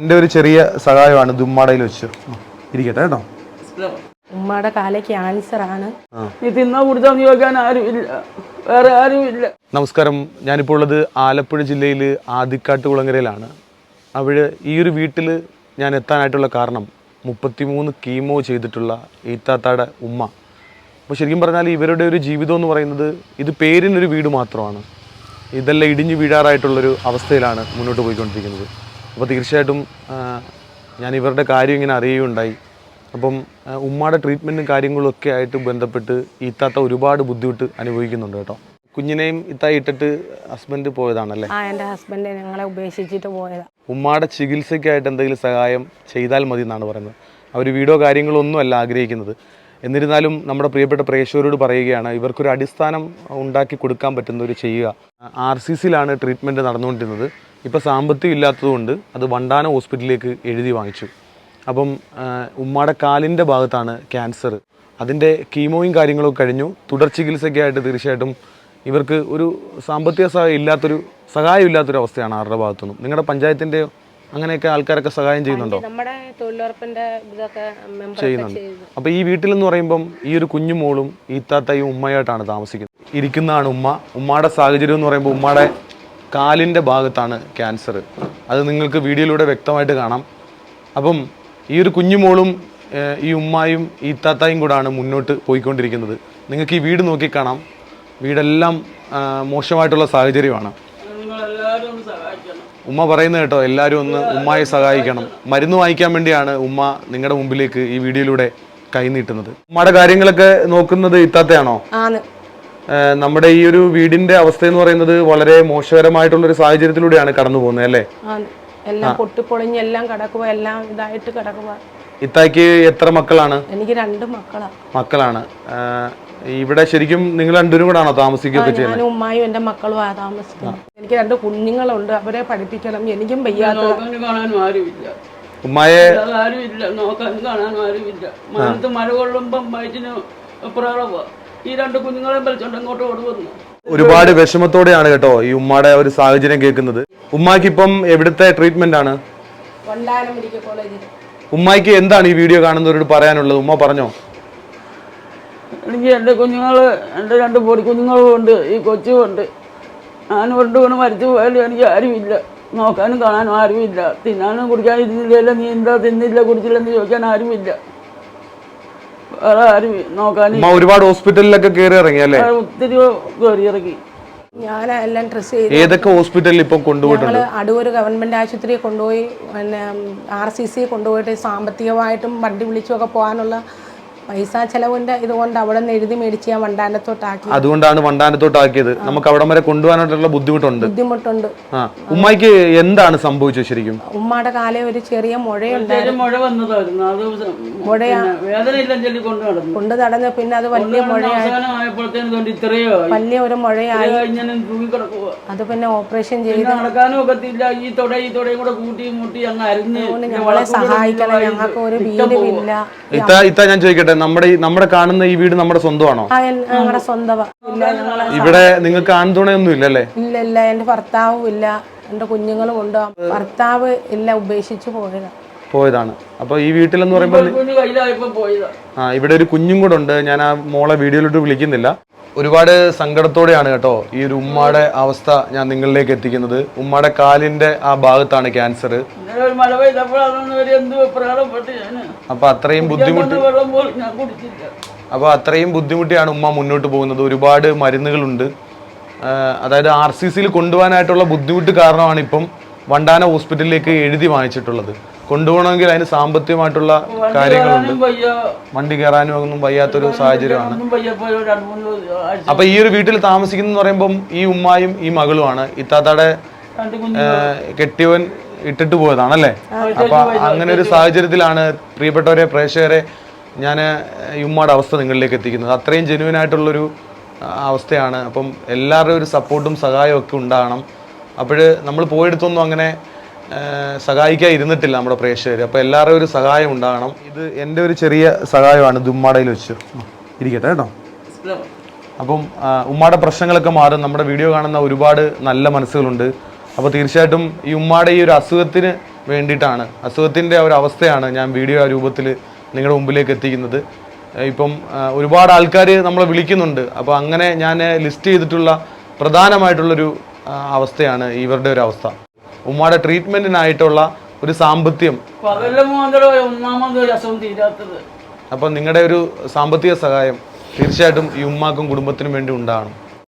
എന്റെ ഒരു ചെറിയ സഹായമാണ് ദുമ്മാടയിൽ വെച്ച്. ഇരിക്കട്ടെ കേട്ടോ. ഉമ്മയുടെ കാൽ ക്യാൻസർ ആണ്. നീ തിന്നാ ചോദിക്കാൻ ആരുമില്ല. വേറെ ആരുമില്ല. നമസ്കാരം. ഞാനിപ്പോൾ ഉള്ളത് ആലപ്പുഴ ജില്ലയിൽ ആദിക്കാട്ട് കുളങ്ങരയിലാണ് അവിടെ ഈ ഒരു വീട്ടിൽ ഞാൻ എത്താനായിട്ടുള്ള കാരണം മുപ്പത്തിമൂന്ന് കീമോ ചെയ്തിട്ടുള്ള ഈത്താത്താടെ ഉമ്മ. അപ്പോൾ ശരിക്കും പറഞ്ഞാൽ ഇവരുടെ ഒരു ജീവിതം എന്ന് പറയുന്നത് ഇത് പേരിനൊരു വീട് മാത്രമാണ്. ഇതെല്ലാം ഇടിഞ്ഞു വീഴാറായിട്ടുള്ളൊരു അവസ്ഥയിലാണ് മുന്നോട്ട് പോയിക്കൊണ്ടിരിക്കുന്നത്. അപ്പോൾ തീർച്ചയായിട്ടും ഞാൻ ഇവരുടെ കാര്യം ഇങ്ങനെ അറിയുകയുണ്ടായി. അപ്പം ഉമ്മയുടെ ട്രീറ്റ്മെന്റും കാര്യങ്ങളും ഒക്കെ ആയിട്ട് ബന്ധപ്പെട്ട് ഇത്താത്ത ഒരുപാട് ബുദ്ധിമുട്ട് അനുഭവിക്കുന്നുണ്ട് കേട്ടോ. കുഞ്ഞിനെയും ഇത്തായി ഇട്ടിട്ട് ഹസ്ബൻഡ് പോയതാണല്ലേ? ആ എന്റെ ഹസ്ബൻഡ് ഞങ്ങളെ ഉപേക്ഷിച്ചിട്ട് പോയതാ. ഉമ്മയുടെ ചികിത്സയ്ക്കായിട്ട് എന്തെങ്കിലും സഹായം ചെയ്താൽ മതി എന്നാണ് പറയുന്നത്. അവർ വീടോ കാര്യങ്ങളോ ഒന്നും അല്ല ആഗ്രഹിക്കുന്നത്. എന്നിരുന്നാലും നമ്മുടെ പ്രിയപ്പെട്ട പ്രേക്ഷകരോട് പറയുകയാണ് ഇവർക്കൊരു അടിസ്ഥാനം ഉണ്ടാക്കി കൊടുക്കാൻ പറ്റുന്ന ഒരു ചെയ്യുക ആർ സി സിയിലാണ് ട്രീറ്റ്മെന്റ് നടന്നുകൊണ്ടിരുന്നത്. ഇപ്പോൾ സാമ്പത്തികം ഇല്ലാത്തതുകൊണ്ട് അത് വണ്ടാന ഹോസ്പിറ്റലിലേക്ക് എഴുതി വാങ്ങിച്ചു. അപ്പം ഉമ്മാടെ ഉമ്മയുടെ കാലിന്റെ ഭാഗത്താണ് ക്യാൻസർ. അതിന്റെ കീമോയും കാര്യങ്ങളൊക്കെ കഴിഞ്ഞു. തുടർ ചികിത്സയ്ക്കായിട്ട് തീർച്ചയായിട്ടും ഇവർക്ക് ഒരു സാമ്പത്തിക സഹായം ഇല്ലാത്തൊരു സഹായം ഇല്ലാത്തൊരു അവസ്ഥയാണ് ആരുടെ ഭാഗത്തുനിന്നും. നിങ്ങളുടെ പഞ്ചായത്തിന്റെ അങ്ങനെയൊക്കെ ആൾക്കാരൊക്കെ സഹായം ചെയ്യുന്നുണ്ടോ? നമ്മുടെ തൊഴിലുറപ്പിന്റെ ഇതൊക്കെ ചെയ്യുന്നുണ്ട്. അപ്പോൾ ഈ വീട്ടിലെന്ന് പറയുമ്പം ഈ ഒരു കുഞ്ഞു മോളും ഈ താത്തയും ഉമ്മയായിട്ടാണ് താമസിക്കുന്നത്. ഇരിക്കുന്നതാണ് ഉമ്മ. ഉമ്മയുടെ സാഹചര്യം എന്ന് പറയുമ്പോൾ ഉമ്മയുടെ കാലിന്റെ ഭാഗത്താണ് ക്യാൻസർ. അത് നിങ്ങൾക്ക് വീഡിയോയിലൂടെ വ്യക്തമായിട്ട് കാണാം. അപ്പം ഈ ഒരു കുഞ്ഞുമോളും ഈ ഉമ്മായും ഈ താത്തായും കൂടാണ് മുന്നോട്ട് പോയിക്കൊണ്ടിരിക്കുന്നത്. നിങ്ങൾക്ക് ഈ വീട് നോക്കിക്കാണാം വീടെല്ലാം മോശമായിട്ടുള്ള സാഹചര്യമാണ്. ഉമ്മ പറയുന്നത് കേട്ടോ എല്ലാവരും ഒന്ന് ഉമ്മയെ സഹായിക്കണം. മരുന്ന് വാങ്ങിക്കാൻ വേണ്ടിയാണ് ഉമ്മ നിങ്ങളുടെ മുമ്പിലേക്ക് ഈ വീഡിയോയിലൂടെ കൈനീട്ടുന്നത് ഉമ്മയുടെ കാര്യങ്ങളൊക്കെ നോക്കുന്നത് ഇത്താത്തയാണോ നമ്മുടെ ഈ ഒരു വീടിന്റെ അവസ്ഥ എന്ന് പറയുന്നത് വളരെ മോശകരമായിട്ടുള്ള ഒരു സാഹചര്യത്തിലൂടെയാണ് കടന്നു പോകുന്നത് അല്ലേ? ആണ് എല്ലാം പൊട്ടിപ്പൊളിഞ്ഞ് എല്ലാം കിടക്കുക എല്ലാം ഇതായിട്ട് കിടക്കുക ഇത്താക്ക് എത്ര മക്കളാണ്? എനിക്ക് രണ്ട് മക്കളാണ്. മക്കളാണ് ഇവിടെ ശരിക്കും നിങ്ങൾ രണ്ടുപേരും കൂടാണോ താമസിക്കുകയൊക്കെ ചെയ്യുന്നത് ഞാനും ഉമ്മായും എന്റെ മക്കളും ആ താമസിക്കുന്നത് എനിക്ക് രണ്ട് കുഞ്ഞുങ്ങളുണ്ട് അവരെ പഠിപ്പിക്കണം എനിക്കും വയ്യാത്ത ഉമ്മായെ ആരുമില്ല. ഉമ്മയെ അല്ലാതെ ആരുമില്ല നോക്കാനും കാണാനും ആരുമില്ല. മഴത്ത് മഴ കൊള്ളുമ്പം വയറ്റിന് പ്രാളവാ ഈ രണ്ട് കുഞ്ഞുങ്ങളെയും വലിച്ചോണ്ട് അങ്ങോട്ട് ഓടുവന്നു ഒരുപാട് വിഷമത്തോടെയാണ് കേട്ടോ ഈ ഉമ്മയുടെ ഒരു സാഹചര്യം കേൾക്കുന്നത്. ഉമ്മാക്ക് ഇപ്പം എവിടുത്തെ ട്രീറ്റ്മെന്റ് ആണ്? മെഡിക്കൽ കോളേജിൽ. ഉമ്മായിക്ക് എന്താണ് ഈ വീഡിയോ കാണുന്നവരോട് പറയാനുള്ളത്. ഉമ്മ പറഞ്ഞോ? എനിക്ക് എന്റെ കുഞ്ഞുങ്ങൾ എന്റെ രണ്ട് പൊടി കുഞ്ഞുങ്ങളും ഉണ്ട് ഈ കൊച്ചും ഉണ്ട്. ഞാൻ കൊണ്ട് വീണ് മരിച്ചു പോയാലും എനിക്ക് ആരുമില്ല. നോക്കാനും കാണാനും ആരുമില്ല. തിന്നാനും കുടിക്കാനും ഇരുന്നില്ല നീ എന്താ തിന്നില്ല കുടിച്ചില്ലെന്ന് ചോദിക്കാൻ ആരുമില്ല. വേറെ ആരും നോക്കാനും ഉമ്മ ഒരുപാട് ഹോസ്പിറ്റലിലൊക്കെ കയറി ഇറങ്ങി അല്ലേ? ഒത്തിരി കയറി ഇറങ്ങി. ഞാൻ എല്ലാം ഡ്രസ്സ് ചെയ്ത്. ഏതൊക്കെ ഹോസ്പിറ്റലിൽ ഇപ്പം കൊണ്ടുപോയിട്ടുണ്ട്? ഞങ്ങൾ അടൂർ ഗവൺമെന്റ് ആശുപത്രിയിൽ കൊണ്ടുപോയി പിന്നെ ആർ സി സി കൊണ്ടുപോയിട്ട് സാമ്പത്തികമായിട്ടും വണ്ടി വിളിച്ചുമൊക്കെ പോകാനുള്ള പൈസ ചെലവിന്റെ ഇതുകൊണ്ട് അവിടെ നിന്ന് എഴുതി മേടിച്ച് ഞാൻ വണ്ടാനത്തോട്ടാക്കി. അതുകൊണ്ടാണ് വണ്ടാനത്തോട്ടാക്കിയത്. നമുക്ക് അവിടെ വരെ കൊണ്ടുപോകാനായിട്ടുള്ള ബുദ്ധിമുട്ടുണ്ട്. ബുദ്ധിമുട്ടുണ്ട്. ആ ഉമ്മായിക്ക് എന്താണ് സംഭവിച്ചത് ശരിക്കും? ഉമ്മയുടെ കാലേ ഒരു ചെറിയ മുഴയുണ്ട് ചെറിയ മുഴ വന്നതായിരുന്നു. അത് മുഴയാ. വേദന കൊണ്ടു നടന്നു. കൊണ്ട് നടന്ന് പിന്നെ അത് വലിയ മുഴയായി. വലിയ ഒരു മുഴയായി. അത് പിന്നെ ഓപ്പറേഷൻ ചെയ്ത് നടക്കാനും ഒക്കത്തില്ല. ഈ തുട ഈ തുടയും കൂടെ കൂട്ടി മുട്ടി അങ്ങ് അരിഞ്ഞ് ഞങ്ങളെ സഹായിക്കണം. ഞങ്ങൾക്ക് ഒരു വീടും ഇല്ല. ഇത്ത ഞാൻ ചോദിക്കട്ടെ നമ്മുടെ ഈ നമ്മുടെ കാണുന്ന ഈ വീട് നമ്മുടെ സ്വന്തമാണോ? ഞങ്ങളുടെ ഇല്ല ഞങ്ങളെ ഇവിടെ നിങ്ങൾക്ക് ആൺതുണയൊന്നും ഇല്ലല്ലേ? ഇല്ല എന്റെ ഭർത്താവും ഇല്ല. എന്റെ കുഞ്ഞുങ്ങളും ഉണ്ട്. ഭർത്താവ് ഇല്ല ഉപേക്ഷിച്ചു പോയതാണ് പോയതാണ്. അപ്പൊ ഈ വീട്ടിലെന്ന് പറയുമ്പോൾ കുഞ്ഞു കയ്യിലായപ്പോ പോയതാ. ആ ഇവിടെ ഒരു കുഞ്ഞും കൂടെ ഉണ്ട്. ഞാൻ ആ മോളെ വീഡിയോയിലോട്ട് വിളിക്കുന്നില്ല. ഒരുപാട് സങ്കടത്തോടെയാണ് കേട്ടോ ഈ ഒരു ഉമ്മയുടെ അവസ്ഥ ഞാൻ നിങ്ങളിലേക്ക് എത്തിക്കുന്നത്. ഉമ്മയുടെ കാലിന്റെ ആ ഭാഗത്താണ് ക്യാൻസർ അപ്പൊ അത്രയും ബുദ്ധിമുട്ട് അപ്പൊ അത്രയും ബുദ്ധിമുട്ടിയാണ് ഉമ്മ മുന്നോട്ട് പോകുന്നത്. ഒരുപാട് മരുന്നുകളുണ്ട്. അതായത് ആർ സി സിയിൽ കൊണ്ടുപോകാനായിട്ടുള്ള ബുദ്ധിമുട്ട് കാരണമാണ് ഇപ്പം വണ്ടാന ഹോസ്പിറ്റലിലേക്ക് എഴുതി വാങ്ങിച്ചിട്ടുള്ളത്. കൊണ്ടുപോകണമെങ്കിൽ അതിന് സാമ്പത്തികമായിട്ടുള്ള കാര്യങ്ങളുണ്ട്. വണ്ടി കയറാനും ഒന്നും വയ്യാത്തൊരു സാഹചര്യമാണ്. അപ്പൊ ഈ ഒരു വീട്ടിൽ താമസിക്കുന്ന പറയുമ്പം ഈ ഉമ്മായും ഈ മകളുമാണ്. ഇത്താത്തയുടെ കെട്ടിയവൻ ഇട്ടിട്ട് പോയതാണല്ലേ? അപ്പൊ അങ്ങനെ ഒരു സാഹചര്യത്തിലാണ് പ്രിയപ്പെട്ടവരെ പ്രേക്ഷകരെ ഞാൻ ഈ ഉമ്മയുടെ അവസ്ഥ നിങ്ങളിലേക്ക് എത്തിക്കുന്നത്. അത്രയും ജെനുവിൻ ആയിട്ടുള്ളൊരു അവസ്ഥയാണ്. അപ്പം എല്ലാവരുടെയും ഒരു സപ്പോർട്ടും സഹായവും ഒക്കെ ഉണ്ടാകണം. അപ്പോൾ നമ്മൾ പോയെടുത്തൊന്നും അങ്ങനെ സഹായിക്കാൻ ഇരുന്നിട്ടില്ല നമ്മുടെ പ്രേക്ഷകർ അപ്പോൾ എല്ലാവരും ഒരു സഹായം ഉണ്ടാകണം. ഇത് എന്റെ ഒരു ചെറിയ സഹായമാണ് ദുമ്മാടയിൽ വെച്ച്. ഇരിക്കട്ടെ കേട്ടോ. അപ്പം ഉമ്മാടെ പ്രശ്നങ്ങളൊക്കെ മാറും. നമ്മുടെ വീഡിയോ കാണുന്ന ഒരുപാട് നല്ല മനസ്സുകളുണ്ട്. അപ്പോൾ തീർച്ചയായിട്ടും ഈ ഉമ്മാടെ ഈ ഒരു അസുഖത്തിന് വേണ്ടിയിട്ടാണ് അസുഖത്തിന്റെ ഒരു അവസ്ഥയാണ് ഞാൻ വീഡിയോ ആ രൂപത്തിൽ നിങ്ങളുടെ മുമ്പിലേക്ക് എത്തിക്കുന്നത്. ഇപ്പം ഒരുപാട് ആൾക്കാർ നമ്മളെ വിളിക്കുന്നുണ്ട്. അപ്പോൾ അങ്ങനെ ഞാൻ ലിസ്റ്റ് ചെയ്തിട്ടുള്ള പ്രധാനമായിട്ടുള്ളൊരു അവസ്ഥയാണ് ഇവരുടെ ഒരു അവസ്ഥ. ഉമ്മയുടെ ട്രീറ്റ്മെന്റിനായിട്ടുള്ള ഒരു സാമ്പത്തികം. അപ്പൊ നിങ്ങളുടെ ഒരു സാമ്പത്തിക സഹായം തീർച്ചയായിട്ടും ഈ ഉമ്മാക്കും കുടുംബത്തിനും വേണ്ടി ഉണ്ടാകണം